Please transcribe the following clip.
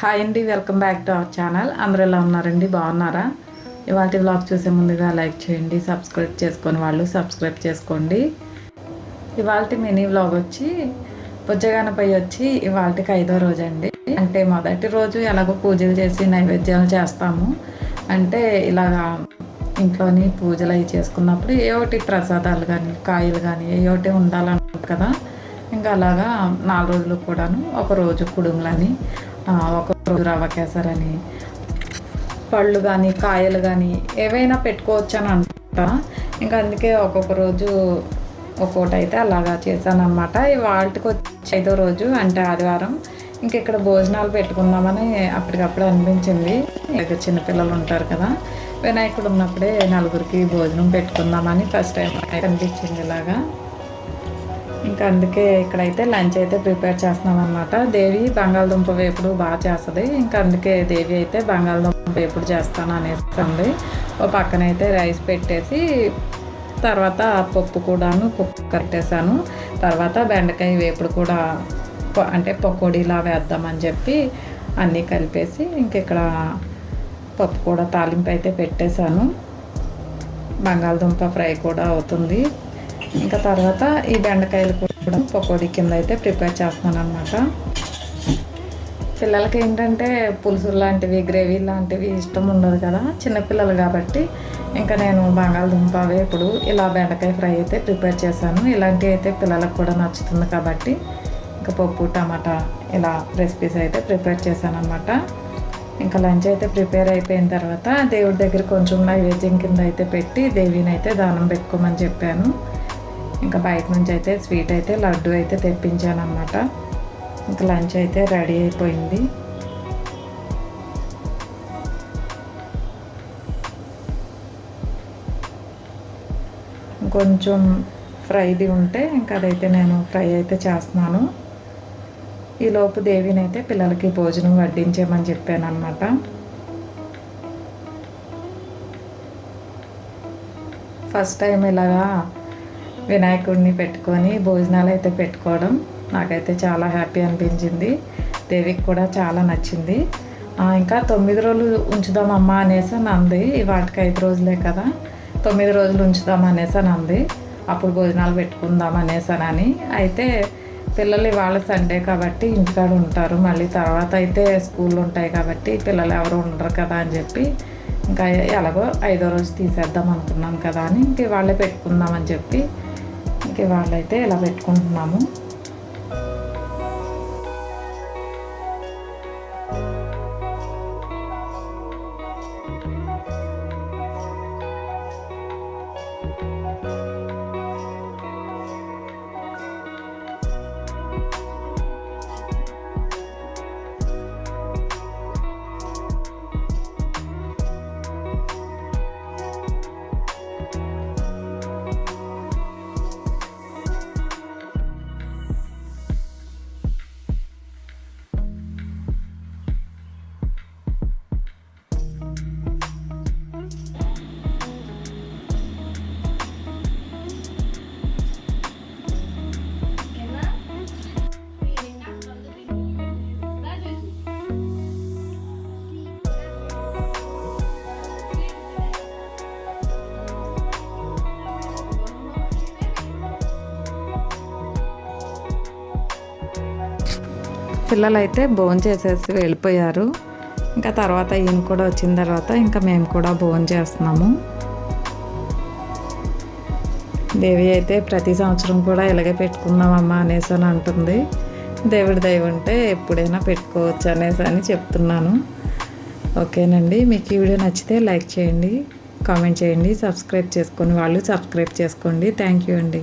Hi అండి welcome back to our channel అందరూ ఎలా ఉన్నారండి? బాగున్నారా? ఇవాళ వ్లాగ్ చూసే ముందుగా లైక్ చేయండి సబ్స్క్రైబ్ చేసుకొని వాళ్ళు సబ్స్క్రైబ్ చేసుకోండి. ఇవాళ మినీ వ్లాగ్ వచ్చి బుజ్జగానపై వచ్చి ఇవాళకి ఐదో రోజు అండి అంటే మొదటి రోజు ఎలాగో పూజలు చేసి నైవేద్యాలు చేస్తాము. అంటే ఇలాగా ఇంట్లోని పూజలు అవి చేసుకున్నప్పుడు ఏ ఒకటి ప్రసాదాలు కానీ కాయలు కానీ ఏ ఒకటి ఉండాలంటారు కదా. ఇంకా అలాగా నాలుగు రోజులు కూడాను ఒక రోజు కుడుములని ఒకరోజు రవ్వ కేసరని పళ్ళు కానీ కాయలు కానీ ఏవైనా పెట్టుకోవచ్చు అని అంటా ఇంకా అందుకే ఒక్కొక్క రోజు ఒక్కోటి అయితే అలాగా చేశానమాట వాళ్ళకి వచ్చి ఐదో రోజు అంటే ఆదివారం ఇంక ఇక్కడ భోజనాలు పెట్టుకుందామని అప్పటికప్పుడు అనిపించింది. ఇక చిన్నపిల్లలు ఉంటారు కదా వినాయకుడు ఉన్నప్పుడే నలుగురికి భోజనం పెట్టుకుందామని ఫస్ట్ టైం అనిపించింది ఇలాగా. ఇంకా అందుకే ఇక్కడైతే లంచ్ అయితే ప్రిపేర్ చేస్తున్నాం అనమాట దేవి బంగాళదుంప వేపుడు బాగా చేస్తుంది. ఇంకా అందుకే దేవి అయితే బంగాళదుంప వేపుడు చేస్తాను అనేసి ఓ పక్కన అయితే రైస్ పెట్టేసి తర్వాత పప్పు కూడాను పప్పు కట్టేశాను తర్వాత బెండకాయ వేపుడు కూడా అంటే పకోడీలా వేద్దామని చెప్పి అన్నీ కలిపేసి ఇంక ఇక్కడ పప్పు కూడా తాలింపు అయితే పెట్టేశాను. బంగాళదుంప ఫ్రై కూడా అవుతుంది. ఇంకా తర్వాత ఈ బెండకాయలు కూడా పకోడీ కింద అయితే ప్రిపేర్ చేస్తున్నాను అనమాట పిల్లలకి ఏంటంటే పులుసు లాంటివి గ్రేవీ లాంటివి ఇష్టం ఉండదు కదా చిన్నపిల్లలు కాబట్టి. ఇంకా నేను బంగాళదుంప వేపుడు ఇలా బెండకాయ ఫ్రై అయితే ప్రిపేర్ చేశాను. ఇలాంటివి అయితే పిల్లలకు కూడా నచ్చుతుంది కాబట్టి ఇంకా పప్పు టమాటా ఇలా రెసిపీస్ అయితే ప్రిపేర్ చేశాను అనమాట ఇంకా లంచ్ అయితే ప్రిపేర్ అయిపోయిన తర్వాత దేవుడి దగ్గర కొంచెం నైవేద్యం కింద అయితే పెట్టి దేవిని అయితే దానం పెట్టుకోమని చెప్పాను. ఇంకా బయట నుంచి అయితే స్వీట్ అయితే లడ్డు అయితే తెప్పించాను అనమాట ఇంకా లంచ్ అయితే రెడీ అయిపోయింది. కొంచెం ఫ్రైది ఉంటే ఇంకా అదైతే నేను ఫ్రై అయితే చేస్తున్నాను. ఈలోపు దేవిని అయితే పిల్లలకి భోజనం వడ్డించేమని చెప్పాను అనమాట ఫస్ట్ టైం ఇలాగా వినాయకుడిని పెట్టుకొని భోజనాలు అయితే పెట్టుకోవడం నాకైతే చాలా హ్యాపీ అనిపించింది. దేవికి కూడా చాలా నచ్చింది. ఇంకా తొమ్మిది రోజులు ఉంచుదామమ్మా అనేసి నంది అంది. వాటికి ఐదు రోజులే కదా. తొమ్మిది రోజులు ఉంచుదాం అనేసి అని అంది. అప్పుడు భోజనాలు పెట్టుకుందాం అనేసానని అయితే పిల్లలు ఇవాళ సండే కాబట్టి ఇంటికాడ ఉంటారు. మళ్ళీ తర్వాత అయితే స్కూల్ ఉంటాయి కాబట్టి పిల్లలు ఎవరు ఉండరు కదా అని చెప్పి ఇంకా ఎలాగో ఐదో రోజు తీసేద్దాం అనుకున్నాం కదా అని ఇంక వాళ్ళే పెట్టుకుందామని చెప్పి ఇవాళ వాళ్ళైతే ఇలా పెట్టుకుంటున్నాము. పిల్లలు అయితే భోజనం చేసేసి వెళ్ళిపోయారు. ఇంకా తర్వాత ఈయన కూడా వచ్చిన తర్వాత ఇంకా మేము కూడా భోజనం చేస్తున్నాము. దేవి అయితే ప్రతి సంవత్సరం కూడా ఇలాగే పెట్టుకుందామమ్మా అనేసి అని అంటుంది. దేవుడి దయ ఉంటే ఎప్పుడైనా పెట్టుకోవచ్చు అనేసి అని చెప్తున్నాను. ఓకేనండి మీకు ఈ వీడియో నచ్చితే లైక్ చేయండి కామెంట్ చేయండి సబ్స్క్రైబ్ చేసుకొని వాళ్ళు సబ్స్క్రైబ్ చేసుకోండి. థ్యాంక్ యూ అండి.